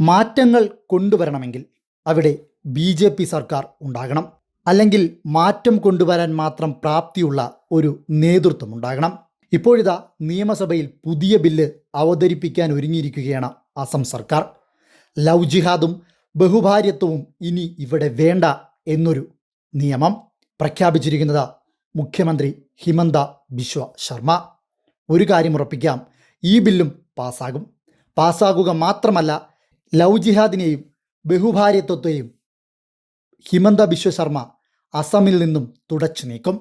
മാറ്റങ്ങൾ കൊണ്ടുവരണമെങ്കിൽ അവിടെ B J P സർക്കാർ ഉണ്ടാകണം. അല്ലെങ്കിൽ മാറ്റം കൊണ്ടുവരാൻ മാത്രം പ്രാപ്തിയുള്ള ഒരു നേതൃത്വം ഉണ്ടാകണം. ഇപ്പോഴിതാ നിയമസഭയിൽ പുതിയ ബില്ല് അവതരിപ്പിക്കാൻ ഒരുങ്ങിയിരിക്കുകയാണ് അസം സർക്കാർ. ലവ് ജിഹാദും ബഹുഭാര്യത്വവും ഇനി ഇവിടെ വേണ്ട എന്നൊരു നിയമം പ്രഖ്യാപിച്ചിരിക്കുന്നത് മുഖ്യമന്ത്രി ഹിമന്ത ബിശ്വ ശർമ്മ. ഒരു കാര്യം ഉറപ്പിക്കാം ഈ ബില്ലും പാസ്സാകും. പാസ്സാകുക മാത്രമല്ല ലവ് ജിഹാദിനെയും ബഹുഭാര്യത്വത്തെയും ഹിമന്ത ബിശ്വശർമ്മ അസമിൽ നിന്നും തുടച്ചു നീക്കും.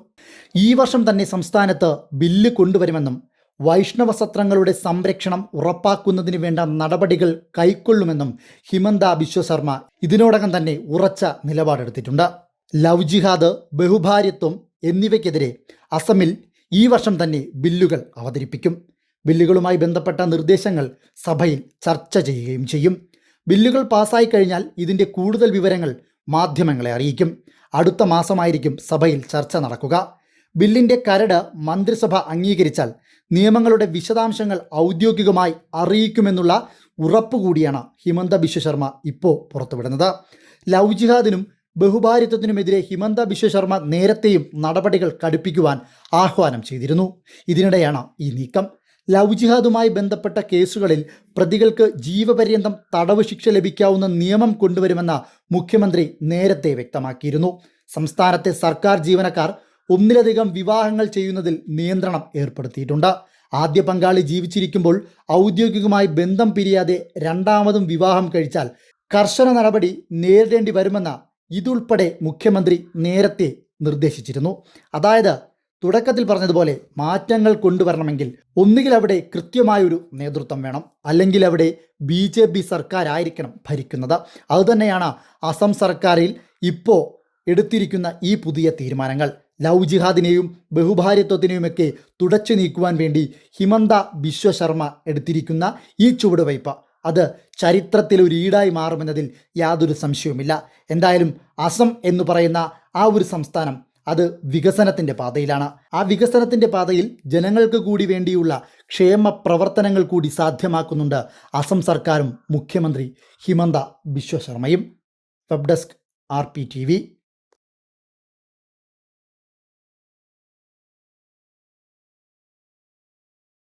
ഈ വർഷം തന്നെ സംസ്ഥാനത്ത് ബില്ല് കൊണ്ടുവരുമെന്നും വൈഷ്ണവ സത്രങ്ങളുടെ സംരക്ഷണം ഉറപ്പാക്കുന്നതിന് വേണ്ട നടപടികൾ കൈക്കൊള്ളുമെന്നും ഹിമന്ത ബിശ്വശർമ്മ ഇതിനോടകം തന്നെ ഉറച്ച നിലപാടെടുത്തിട്ടുണ്ട്. ലവ് ജിഹാദ് ബഹുഭാര്യത്വം എന്നിവയ്ക്കെതിരെ അസമിൽ ഈ വർഷം തന്നെ ബില്ലുകൾ അവതരിപ്പിക്കും. ബില്ലുകളുമായി ബന്ധപ്പെട്ട നിർദ്ദേശങ്ങൾ സഭയിൽ ചർച്ച ചെയ്യുകയും ചെയ്യും. ബില്ലുകൾ പാസ്സായി കഴിഞ്ഞാൽ ഇതിന്റെ കൂടുതൽ വിവരങ്ങൾ മാധ്യമങ്ങളെ അറിയിക്കും. അടുത്ത മാസമായിരിക്കും സഭയിൽ ചർച്ച നടക്കുക. ബില്ലിന്റെ കരട് മന്ത്രിസഭ അംഗീകരിച്ചാൽ നിയമങ്ങളുടെ വിശദാംശങ്ങൾ ഔദ്യോഗികമായി അറിയിക്കുമെന്നുള്ള ഉറപ്പ് കൂടിയാണ് ഹിമന്ത ബിശ്വശർമ്മ ഇപ്പോൾ പുറത്തുവിടുന്നത്. ലവ് ജിഹാദിനും ബഹുഭാരിത്വത്തിനുമെതിരെ ഹിമന്ത ബിശ്വ ശർമ്മ നേരത്തെയും നടപടികൾ കടുപ്പിക്കുവാൻ ആഹ്വാനം ചെയ്തിരുന്നു. ഇതിനിടെയാണ് ഈ നീക്കം. ലവ് ജിഹാദുമായി ബന്ധപ്പെട്ട കേസുകളിൽ പ്രതികൾക്ക് ജീവപര്യന്തം തടവ് ശിക്ഷ ലഭിക്കാവുന്ന നിയമം കൊണ്ടുവരുമെന്ന് മുഖ്യമന്ത്രി നേരത്തെ വ്യക്തമാക്കിയിരുന്നു. സംസ്ഥാനത്തെ സർക്കാർ ജീവനക്കാർ ഒന്നിലധികം വിവാഹങ്ങൾ ചെയ്യുന്നതിൽ നിയന്ത്രണം ഏർപ്പെടുത്തിയിട്ടുണ്ട്. ആദ്യ പങ്കാളി ജീവിച്ചിരിക്കുമ്പോൾ ഔദ്യോഗികമായി ബന്ധം പിരിയാതെ രണ്ടാമതും വിവാഹം കഴിച്ചാൽ കർശന നടപടി നേരിടേണ്ടി വരുമെന്ന് ഇതുൾപ്പെടെ മുഖ്യമന്ത്രി നേരത്തെ നിർദ്ദേശിച്ചിരുന്നു. അതായത് തുടക്കത്തിൽ പറഞ്ഞതുപോലെ മാറ്റങ്ങൾ കൊണ്ടുവരണമെങ്കിൽ ഒന്നുകിൽ അവിടെ കൃത്യമായൊരു നേതൃത്വം വേണം അല്ലെങ്കിൽ അവിടെ ബി ജെ പി സർക്കാരായിരിക്കണം ഭരിക്കുന്നത്. അതുതന്നെയാണ് അസം സർക്കാരിൽ ഇപ്പോൾ എടുത്തിരിക്കുന്ന ഈ പുതിയ തീരുമാനങ്ങൾ. ലവ് ജിഹാദിനെയും ബഹുഭാര്യത്വത്തിനെയുമൊക്കെ തുടച്ചു നീക്കുവാൻ വേണ്ടി ഹിമന്ത ബിശ്വ ശർമ്മ എടുത്തിരിക്കുന്ന ഈ ചുവടുവയ്പ് അത് ചരിത്രത്തിൽ ഒരു ഈടായി മാറുമെന്നതിൽ യാതൊരു സംശയവുമില്ല. എന്തായാലും അസം എന്ന് പറയുന്ന ആ ഒരു സംസ്ഥാനം അത് വികസനത്തിന്റെ പാതയിലാണ്. ആ വികസനത്തിന്റെ പാതയിൽ ജനങ്ങൾക്ക് കൂടി വേണ്ടിയുള്ള ക്ഷേമ പ്രവർത്തനങ്ങൾ കൂടി സാധ്യമാക്കുന്നുണ്ട് അസം സർക്കാരും മുഖ്യമന്ത്രി ഹിമന്ത ബിശ്വ ശർമ്മയും web desk R P T V.